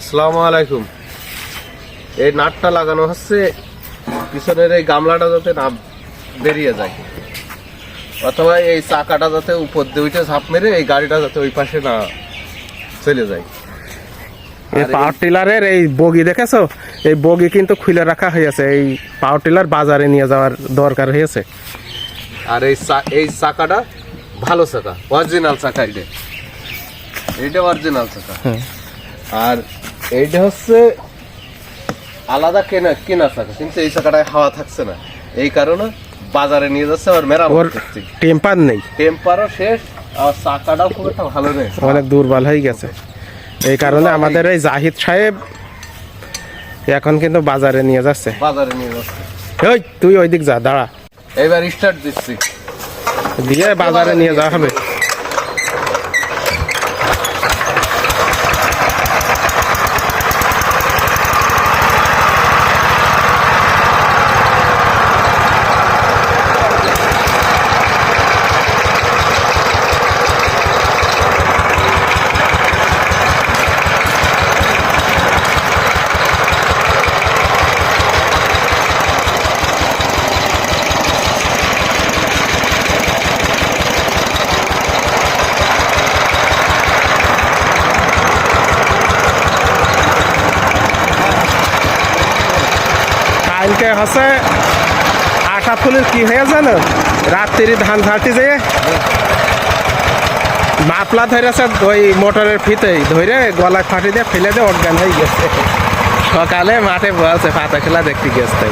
আসসালামু আলাইকুম। এই নাটটা লাগানো হচ্ছে পিছনের এই গামলাটা যাতে না বেরিয়ে যায়। অথবা এই চাকাটা যাতে উপর দিয়ে উঠে ঝাঁপ মেরে এই গাড়িটা যাতে ওই পাশে না চলে যায়। এই পাওয়ার টিলারের এই বগি দেখেছ? এই বগি কিন্তু খুলে রাখা হয়েছে এই পাওয়ার টিলার বাজারে নিয়ে যাওয়ার দরকার হয়েছে। আর এই এই চাকাটা ভালো চাকা অরিজিনাল চাকা এটা এইটা অরিজিনাল চাকা। আর এইটা হচ্ছে আলাদা কেনা কেনা চাকা কিন্তু এই চাকাটায় হাওয়া থাকছে না। এই কারণে বাজারে নিয়ে যাচ্ছে আর মেরামত করছি। টেম্পার নেই। টেম্পারও শেষ আর চাকাটাও খুব একটা ভালো নেই। অনেক দুর্বল হয়ে গেছে। এই কারণে আমাদের এই জাহিদ সাহেব এখন কিন্তু বাজারে নিয়ে যাচ্ছে। বাজারে নিয়ে যাচ্ছে। ওই তুই ওই দিক যা দাঁড়া। এবার স্টার্ট দিচ্ছি। দিয়ে বাজারে নিয়ে যাওয়া হবে। কালকে হচ্ছে আটা ফুলের কি হয়ে জানো রাত্রি ধান ঝাঁটি যে। মাপলা ধরেছে ওই মোটরের ফিতে ধরে গলায় ফাটি দিয়ে ফেলে দিয়ে অজ্ঞান হয়ে গেছে। সকালে মাঠে বলছে পাতা খেলা দেখতে গেছে।